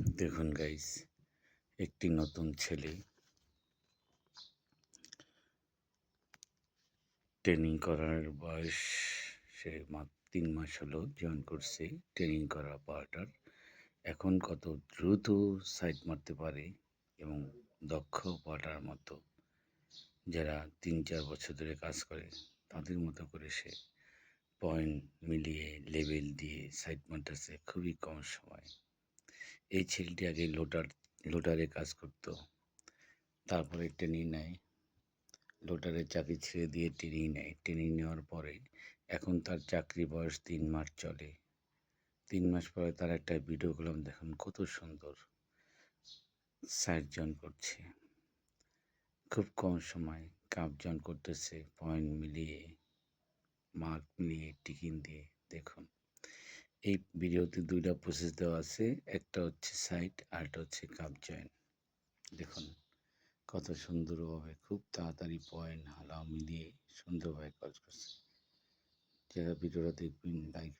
দেখুন গাইস একটি নতুন ছেলে ট্রেনিং করার বয়স, সে মাত্র তিন মাস হলো জয়েন করছে ট্রেনিং করা পার্টার এখন কত দ্রুত সাইড মারতে পারে এবং দক্ষ পার্টার মতো যারা তিন চার বছর ধরে কাজ করে, তাদের মতো করে সে পয়েন্ট মিলিয়ে লেভেল দিয়ে সাইড মারতেছে খুবই কম সময়। এই ছেলেটি আগে লোটার, লোটারে কাজ করত। তারপরে ট্রেনিং নেয়। লোটারের চাকরি ছেড়ে দিয়ে ট্রেনিং নেয়। ট্রেনিং নেওয়ার পরে এখন তার চাকরি বয়স তিন মাস চলে। তিন মাস পরে তার একটা ভিডিও করলাম দেখুন কত সুন্দর সার্জন করছে। খুব কম সময় কাপজন করতেছে। পয়েন্ট মিলিয়ে মার্ক মিলিয়ে, টিকিন দিয়ে, দেখুন। এই ভিডিওতে দুইটা প্রসেস দেওয়া আছে। একটা হচ্ছে সাইট আর একটা হচ্ছে কাপ জয়েন দেখুন, কত সুন্দরভাবে, খুব তাড়াতাড়ি পয়েন্ট হালাও মিলিয়ে সুন্দরভাবে কাজ করছে। যারা ভিডিওটা দেখবেন লাইক